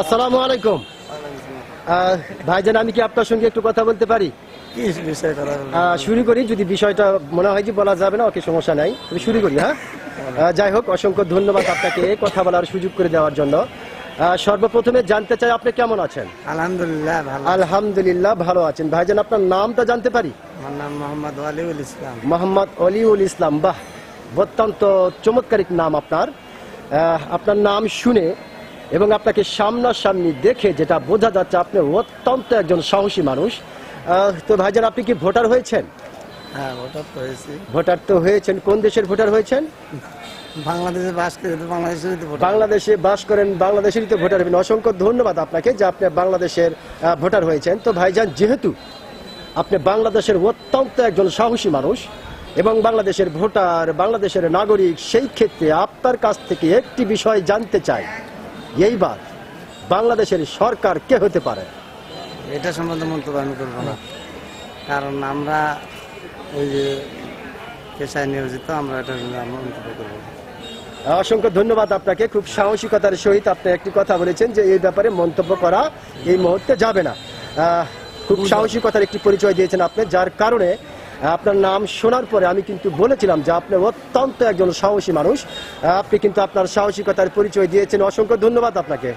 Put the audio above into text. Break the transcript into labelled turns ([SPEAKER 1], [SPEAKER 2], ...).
[SPEAKER 1] আসসালামু আলাইকুম। ভাইজান আমি কি আপনার সঙ্গে একটু কথা বলতে পারি? শুরু করি যদি বিষয়টা মনে হয় যে বলা যাবে না ওকে সমস্যা নাই। তবে শুরু করি হ্যাঁ? যাই হোক অসংখ্য ধন্যবাদ আপনাকে কথা বলার সুযোগ করে দেওয়ার জন্য। সর্বপ্রথমে জানতে চাই আপনি কেমন আছেন?
[SPEAKER 2] আলহামদুলিল্লাহ ভালো
[SPEAKER 1] আলহামদুলিল্লাহ ভালো আছেন। ভাইজান আপনার নামটা জানতে পারি?
[SPEAKER 2] আমার নাম মোহাম্মদ ওয়ালিউল ইসলাম।
[SPEAKER 1] মোহাম্মদ অলিউল ইসলাম। বাহ অত্যন্ত চমৎকারিক নাম আপনার। আপনার নাম শুনে এবং আপনাকে সামনাসামনি দেখে যেটা বোঝা যাচ্ছে আপনি অত্যন্ত একজন সাহসী মানুষ। তো ভাইজান আপনি কি ভোটার হয়েছেন?
[SPEAKER 2] হ্যাঁ ওটা তো হয়েছি।
[SPEAKER 1] ভোটার তো হয়েছেন। কোন দেশের ভোটার হয়েছেন?
[SPEAKER 2] বাংলাদেশে বাস করে বাংলাদেশে
[SPEAKER 1] বাস করেন বাংলাদেশেরই তো ভোটার হবেন। অসংখ্য ধন্যবাদ আপনাকে যে আপনি বাংলাদেশের ভোটার হয়েছেন। তো ভাইজান যেহেতু আপনি বাংলাদেশের অত্যন্ত একজন সাহসী মানুষ এবং বাংলাদেশের ভোটার বাংলাদেশের নাগরিক সেই ক্ষেত্রে আপনার কাছ থেকে একটি বিষয় জানতে চাই। এইবার বাংলাদেশের সরকার কে হতে পারে?
[SPEAKER 2] এটা সম্বন্ধে মন্তব্য আমি করব না। কারণ আমরা ওই যে পেশায় নিয়োজিত আমরা এটা মন্তব্য করব।
[SPEAKER 1] অসংখ্য ধন্যবাদ আপনাকে। খুব সাহসিকতার সহিত আপনি একটি কথা বলেছেন যে এই ব্যাপারে মন্তব্য করা এই মুহূর্তে যাবে না। খুব সাহসিকতার একটি পরিচয় দিয়েছেন আপনি যার কারণে আপনার নাম শোনার পরে আমি কিন্তু বলেছিলাম যে আপনি অত্যন্ত একজন সাহসী মানুষ। আপনি কিন্তু আপনার সাহসিকতার পরিচয় দিয়েছেন। অসংখ্য ধন্যবাদ আপনাকে।